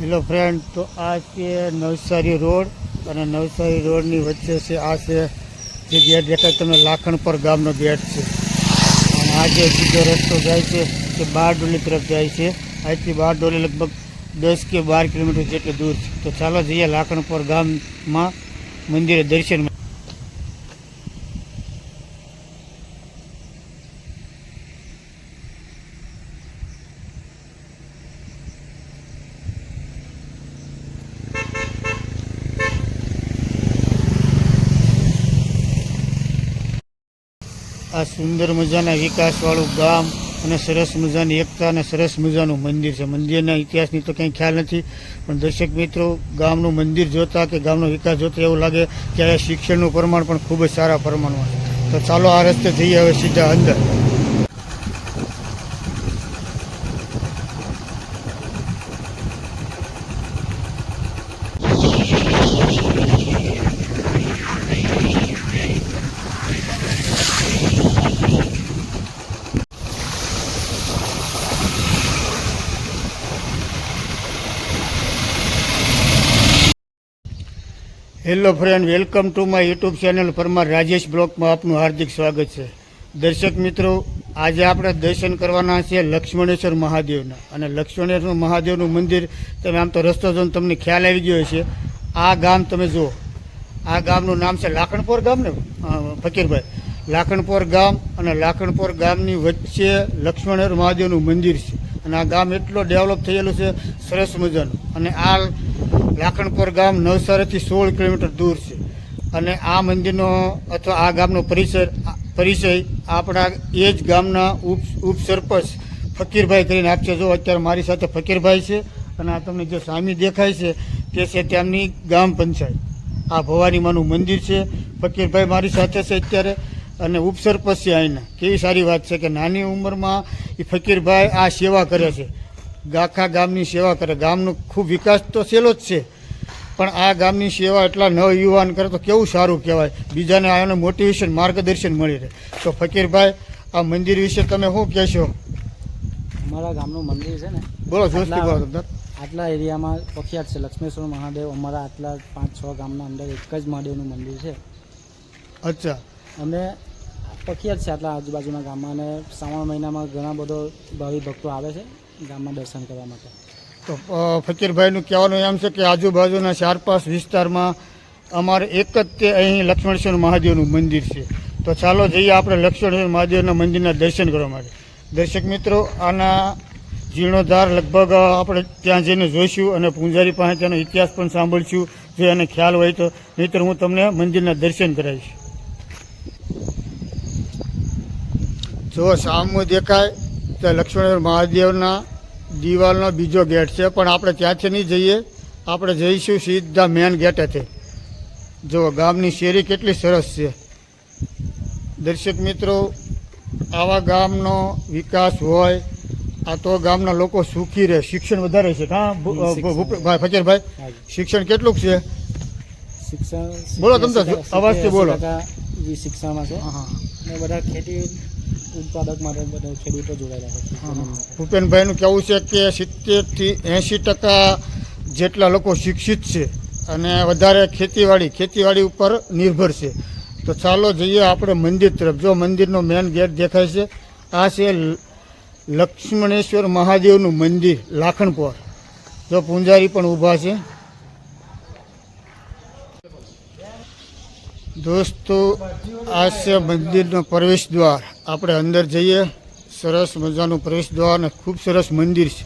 Hello friend તો આ છે નવસારી રોડ અને નવસારી રોડની વચ્ચે છે, આ છે જે ગેટ દેખાય તમને લાખણપર ગામનો ગેટ છે. અને આ જે સીધો રસ્તો જાય છે તે બારડોલી તરફ જાય છે. અહીંથી બારડોલી લગભગ દસ કે બાર કિલોમીટર જેટલું દૂર છે. તો ચાલો જઈએ લાખણપર ગામમાં મંદિરે દર્શન આ સુંદર મજાના વિકાસવાળું ગામ અને સરસ મજાની એકતા અને સરસ મજાનું મંદિર છે. મંદિરના ઇતિહાસની તો કંઈ ખ્યાલ નથી, પણ દર્શક મિત્રો, ગામનું મંદિર જોતા કે ગામનો વિકાસ જોતા એવું લાગે કે આ શિક્ષણનું પ્રમાણ પણ ખૂબ જ સારા પ્રમાણમાં છે. તો ચાલો આ રસ્તે જઈએ હવે સીધા અંદર. Hello friend welcome to my YouTube channel Parmar Rajesh બ્લોકમાં આપનું હાર્દિક સ્વાગત છે. દર્શક મિત્રો, આજે આપણે દર્શન કરવાના છે લક્ષ્મણેશ્વર મહાદેવના. અને લક્ષ્મણેશ્વર મહાદેવનું મંદિર, તમે આમ તો રસ્તો જોઈને તમને ખ્યાલ આવી ગયો છે આ ગામ તમે જુઓ. આ ગામનું નામ છે લાખણપોર ગામ ને? ફકીરભાઈ. લાખણપોર ગામ અને લાખણપોર ગામની વચ્ચે લક્ષ્મણેશ્વર મહાદેવનું મંદિર છે. અને આ ગામ એટલો ડેવલપ થયેલું છે, સરસ મજાનું. અને આ લાખણપોર ગામ નવસારીથી સોળ કિલોમીટર દૂર છે. અને આ મંદિરનો અથવા આ ગામનો પરિસર પરિચય આપણા એ જ ગામના ઉપ, ઉપસરપંચ ફકીરભાઈ કરીને આપશે. જો અત્યારે મારી સાથે ફકીરભાઈ છે અને આ તમને જે સામી દેખાય છે તે છે તેમની ગામ પંચાયત. આ ભવાનીમાનું મંદિર છે. ફકીરભાઈ મારી સાથે છે અત્યારે અને ઉપસરપંચ છે અહીંના. કેવી સારી વાત છે કે નાની ઉંમરમાં એ ફકીરભાઈ આ સેવા કરે છે. આખા ગામની સેવા કરે. ગામનો ખૂબ વિકાસ તો સહેલો જ છે. પણ આ ગામની સેવા એટલા નવયુવાન કરે તો કેવું સારું કહેવાય? બીજાને આને મોટિવેશન માર્ગદર્શન મળી રહે. તો ફકીરભાઈ આ મંદિર વિશે તમે શું કહેશો? અમારા ગામનું મંદિર છે ને. બોલો જોશથી આટલા- બોલો આટલા એરિયામાં પ્રખ્યાત છે. લક્ષ્મેશ્વર મહાદેવ અમારા આટલા પાંચ છ ગામના અંદર એક જ મહાદેવનું મંદિર છે. અચ્છા. અને પ્રખ્યાત છે આટલા આજુબાજુના ગામમાં. અને શ્રાવણ મહિનામાં ઘણા બધો ભાવિ ભક્તો આવે છે. ગામમાં દર્શન કરવા માટે. તો ફકીરભાઈનું કહેવાનું એમ છે કે આજુબાજુના ચાર પાંચ વિસ્તારમાં અમારે એક જ તે અહીં લક્ષ્મણેશ્વર મહાદેવનું મંદિર છે. તો ચાલો જઈએ આપણે લક્ષ્મણેશ્વર મહાદેવના મંદિરના દર્શન કરવા માટે. દર્શક મિત્રો આના જીર્ણોદ્ધાર લગભગ આપણે ત્યાં જઈને જોઈશું અને પૂંજારી પાસે તેનો ઇતિહાસ પણ સાંભળીશું. જો એને ખ્યાલ હોય તો નહીતર હું તમને મંદિરના દર્શન કરાવીશ. જો સામું દેખાય તો લક્ષ્મણેશ્વર મહાદેવના દિવાલનો બીજો ગેટ છે પણ આપણે ત્યાંથી નહીં જઈએ. આપણે જઈશું સીધા મેન ગેટેથી. જો ગામની શેરી કેટલી સરસ છે. દર્શક મિત્રો આવા ગામનો વિકાસ હોય આ તો ગામના લોકો સુખી રહે શિક્ષણ વધારે છે. હા ભાઈ ફકીરભાઈ શિક્ષણ કેટલું છે? શિક્ષણ બોલો તમે અવાજથી બોલો. શિક્ષણમાં છે હા બધા ખેતી ઉત્પાદક માટે બધા ખેડૂતો જોડાયેલા છે. ભૂપેનભાઈનું કહેવું છે કે સિત્તેરથી એંશી ટકા જેટલા લોકો શિક્ષિત છે અને વધારે ખેતીવાડી ખેતીવાડી ઉપર નિર્ભર છે. તો ચાલો જઈએ આપણે મંદિર તરફ. જો મંદિરનો મેન ગેટ દેખાય છે, આ છે લક્ષ્મણેશ્વર મહાદેવનું મંદિર, લાખણપોર. જો પૂંજારી પણ ઊભા છે. દોસ્તો, આ છે મંદિરનો પ્રવેશ દ્વાર. આપણે અંદર જઈએ. સરસ મજાનું પ્રવેશ દ્વાર અને ખૂબ સરસ મંદિર છે.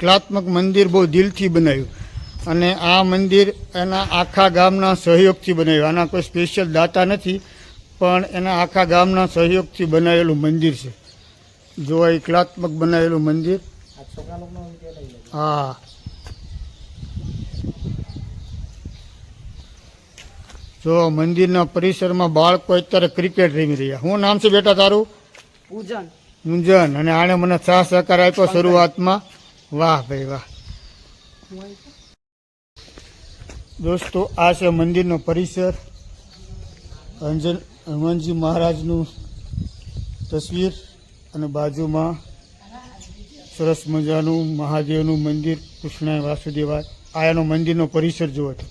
કલાત્મક મંદિર બહુ દિલથી બનાવ્યું. અને આ મંદિર એના આખા ગામના સહયોગથી બનાવ્યું. આના કોઈ સ્પેશિયલ દાતા નથી, પણ એના આખા ગામના સહયોગથી બનાવેલું મંદિર છે. જોવા એ કલાત્મક બનાવેલું મંદિર. હા. જો મંદિરના પરિસરમાં બાળકો અત્યારે ક્રિકેટ રમી રહ્યા. હું નામ છે બેટા તારું? પૂજન. પૂજન. અને આણે મને સાહ સહકાર આપ્યો શરૂઆતમાં. વાહ ભાઈ વાહ. દોસ્તો આ છે મંદિરનો પરિસર. અંજન હનુમાનજી મહારાજનું તસવીર અને બાજુમાં સરસ મજાનું મહાદેવનું મંદિર કૃષ્ણ વાસુદેવા આયાનો મંદિરનો પરિસર જુઓ છો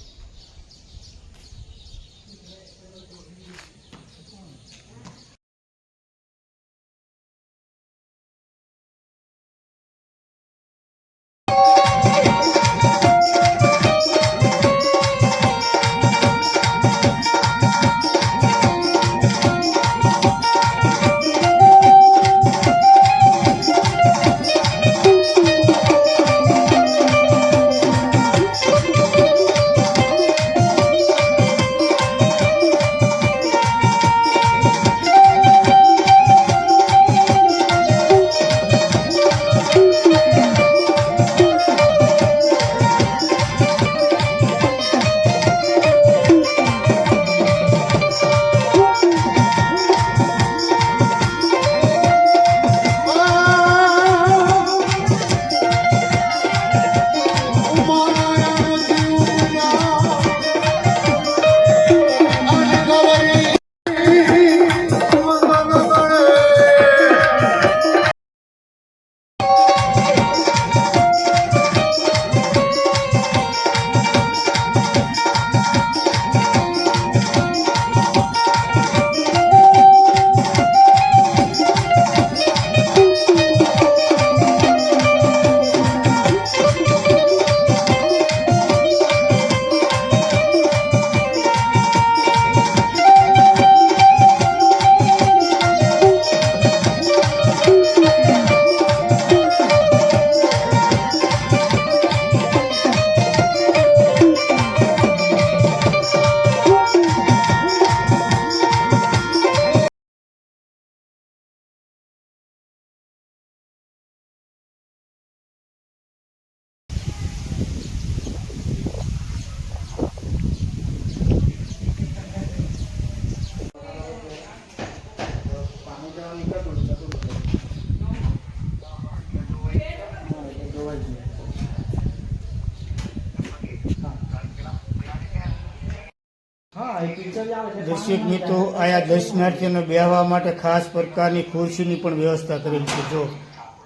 દર્શક મિત્રો આયા દર્શનાર્થીઓને બેહવા માટે ખાસ પ્રકારની ખુરશીની પણ વ્યવસ્થા કરેલી છે. જો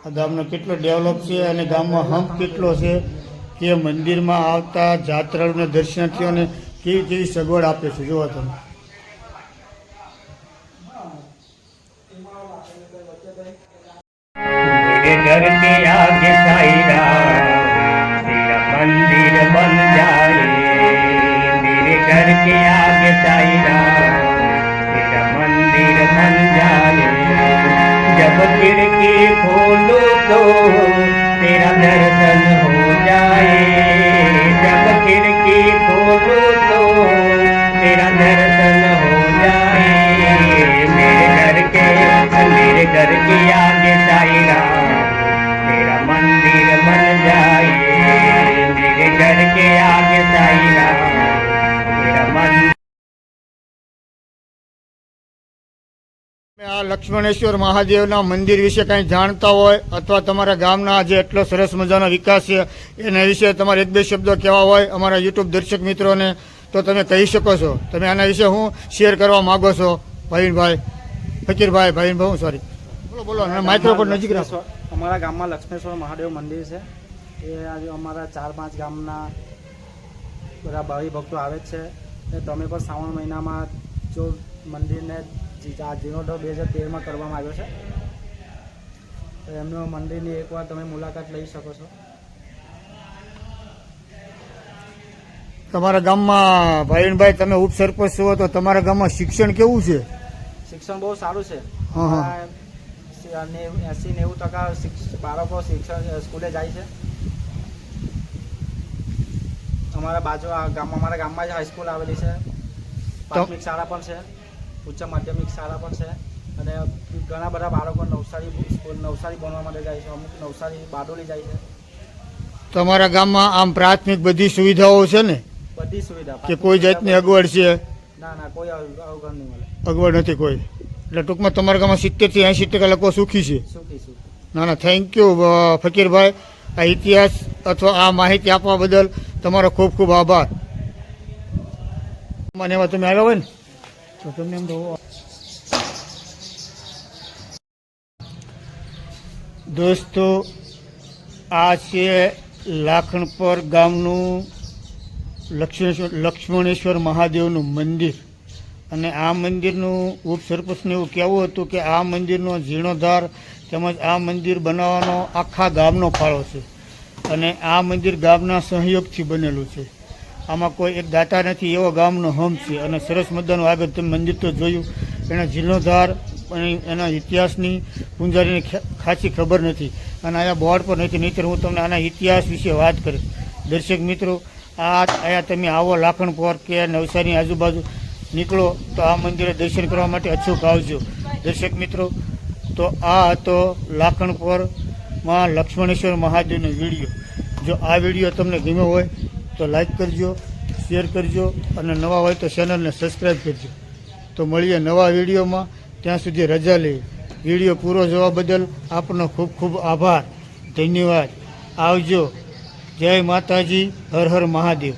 આ ગામનો કેટલો ડેવલપ છે અને ગામમાં હમ્પ કેટલો છે તે મંદિરમાં આવતા જાત્રાળુને દર્શનાર્થીઓને કેવી કેવી સગવડ આપે છે જોવા તમે. મંદિર બંધ घर के आगे साईरा तेरा मंदिर बन जाए जब खिड़की खोलो तो तेरा दर्शन हो जाए લક્ષ્મણેશ્વર મહાદેવના મંદિર વિશે કંઈ જાણતા હોય અથવા તમારા ગામના જે એટલો સરસ મજાનો વિકાસ છે એના વિશે તમારે એક બે શબ્દો કહેવા હોય અમારા યુટ્યુબ દર્શક મિત્રોને તો તમે કહી શકો છો. તમે આના વિશે હું શેર કરવા માગો છો? ભાઈનભાઈ ફકીરભાઈ ભાઈનભાઈ હું સોરી બોલો બોલો માઇક્રોફોન નજીક રાખો. અમારા ગામમાં લક્ષ્મેશ્વર મહાદેવ મંદિર છે. એ આજે અમારા ચાર પાંચ ગામના બધા ભાવિ ભક્તો આવે છે. એ તમે પણ શ્રાવણ મહિનામાં જો મંદિરને આ જીર્ણોદ્ધાર બે હજાર તેરમાં કરવામાં આવ્યો છે. તો એમનું મંદિરની એકવાર તમે મુલાકાત લઈ શકો છો. તમારા ગામમાં ભાઈનભાઈ તમે ઉપસરપંચ છો તો તમારા ગામમાં શિક્ષણ કેવું છે? શિક્ષણ બહુ સારું છે. એસી નેવું ટકા બાળકો શિક્ષણ સ્કૂલે જાય છે. અમારા બાજુ આ ગામમાં અમારા ગામમાં જ હાઈસ્કૂલ આવેલી છે. પ્રાથમિક શાળા પણ છે. ઉચ્ચ માધ્યમિક શાળા પણ છે. અને ઘણા બધા બાળકો નવસારી સ્કૂલ નવસારી ભણવા માટે જાય છે. અમુક નવસારી બારડોલી જાય છે. તમારા ગામમાં આમ પ્રાથમિક બધી સુવિધાઓ છે ને? બધી સુવિધા. કે કોઈ જાતની અગવડ છે? ના ના કોઈ અવ- અવગણ નહીં મળે. અગવડ નથી કોઈ. એટલે ટૂંકમાં તમારા ગામમાં સિત્તેરથી એંશી ટકા લોકો સુખી છે. ના ના થેન્ક યુ ફકીરભાઈ. આ ઇતિહાસ અથવા આ માહિતી આપવા બદલ તમારો ખૂબ ખૂબ આભાર. મને એમાં તમે આવ્યા હોય ને? તો તમને એમ તો દોસ્તો, આ છે લાખણપર ગામનું લક્ષ્મણેશ્વર લક્ષ્મણેશ્વર મહાદેવનું મંદિર. અને આ મંદિરનું ઉપસર્પસને એવું કહેવું હતું કે આ મંદિરનો જીર્ણોદ્ધાર તેમજ આ મંદિર બનાવવાનો આખા ગામનો ફાળો છે. અને આ મંદિર ગામના સહયોગથી બનેલું છે. આમાં કોઈ એક દાતા નથી, એવો ગામનો હમ છે. અને સરસ મજાનું આગળ તમે મંદિર તો જોયું. એના જીર્ણોદ્ધાર એના ઇતિહાસની પૂંજારીને ખાસી ખબર નથી. અને અહીંયા બોર્ડ પર નથી, નહીંતર હું તમને આના ઇતિહાસ વિશે વાત કરીશ. દર્શક મિત્રો, આ અહીંયા તમે આવો લાખણપોર કે નવસારીની આજુબાજુ નીકળો, તો આ મંદિરે દર્શન કરવા માટે અચૂક આવજો. દર્શક મિત્રો, તો આ હતો લાખણપોરમાં લક્ષ્મણેશ્વર મહાદેવનો વીડિયો. જો આ વીડિયો તમને ગમ્યો હોય તો લાઈક કરજો શેર કરજો અને નવા હોય તો ચેનલને સબસ્ક્રાઈબ કરજો. તો મળીએ નવા વિડીયોમાં. ત્યાં સુધી રજા લઈએ વીડિયો પૂરો જોવા બદલ આપનો ખૂબ ખૂબ આભાર. ધન્યવાદ. આવજો. જય માતાજી. હર હર મહાદેવ.